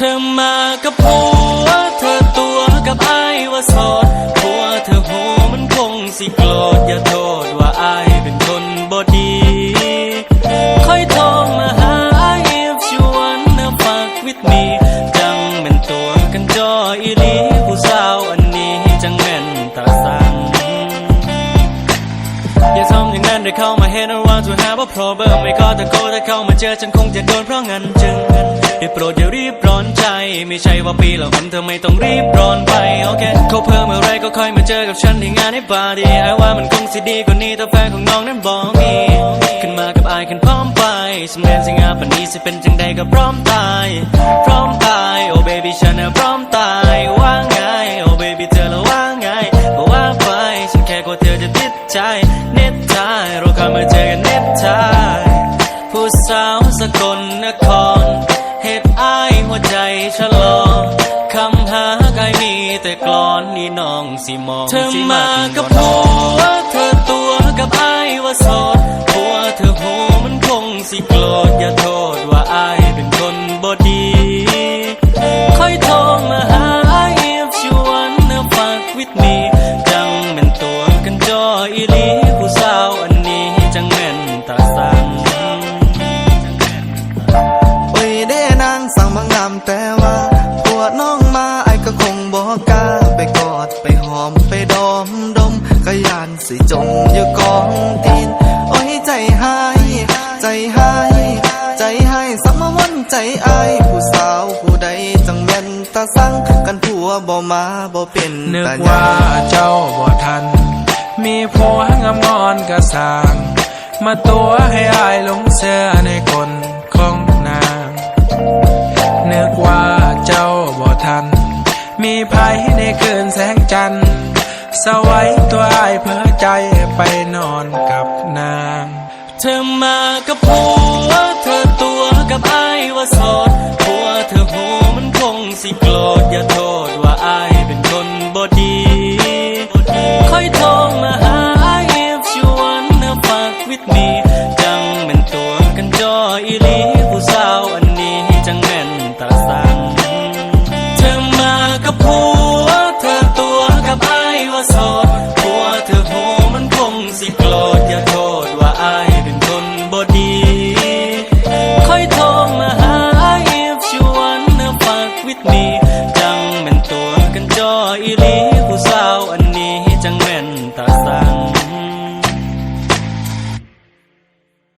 ธอมากับผัวเธอตัวกับไอ้ว่าโสดผัวเธอหูมันคงสิโกรธอย่าโทษว่าไอ้เป็นคนบ่ดีค่อยโทรมาหา if you wanna fuck with me จังแม่นตัวกันจออีลีผู้สาวอันนี้จังแม่นตาสังอย่าทำอย่างนั้นได้เข้ามาเห็นว่า to have a problem ไม่ก็ตะโกนถ้าเข้ามาเจอฉันคงจะโดนเพราะงั้นจึง ได้โปรดอย่ารีบร้อนใจ ไม่ใช่ว่าปีละคนเธอไม่ต้องรีบร้อนไปโอเคเขาเพิ่มอะไรก็ค่อยมาเจอกับฉันที่งานในบาร์ดีไอ้ว่ามันคงสิดีกว่านี้ถ้าแฟนของน้องนั้นบอกมีขึ้นมากับอายขึ้นพร้อมไปสำเนียงสิงาปันนี้สิเป็นจังใดก็พร้อมตาย พร้อมตายโอ้เบบี้ฉันน่ะพร้อมตายว่าไงโอ้เบบี้เธอละว่าไงก็ว่าไปฉันแค่กลัวเธอจะติดใจเน็ตไทยเราเคยมาเจอกันเน็ตไทยผู้สาวสกลนคร สิมองเธอมากับผัวเธอตัวกับอายว่าโสดผัวเธอหูมันคงสิโกรธอย่าโทษว่าอายเป็นคนบ่ดีค่อยโทรมาหา if you wanna fuck with me จังแม่นตัวกันจออีหลีผู้สาวอันนี้จังแม่นตาสังโอ้ยเด้นางสั่งบางงามแต่ว่า สิจมอยู่กองตีนโอ้ยใจหาย ใจหาย ใจหายสัมวันใจอายผู้สาวผู้ใดจังแม่นตาสั่งกันผัวบ่มาบ่เป็นนึกว่าเจ้าบ่ทัน มีผัวงามงอนกระสาง มาตัวให้อายหลงเสื้อในคนของนางนึกว่าเจ้าบ่ทัน มีภัยในคืนแสงจันทร์สวัยตัวอายเพ้อ กัน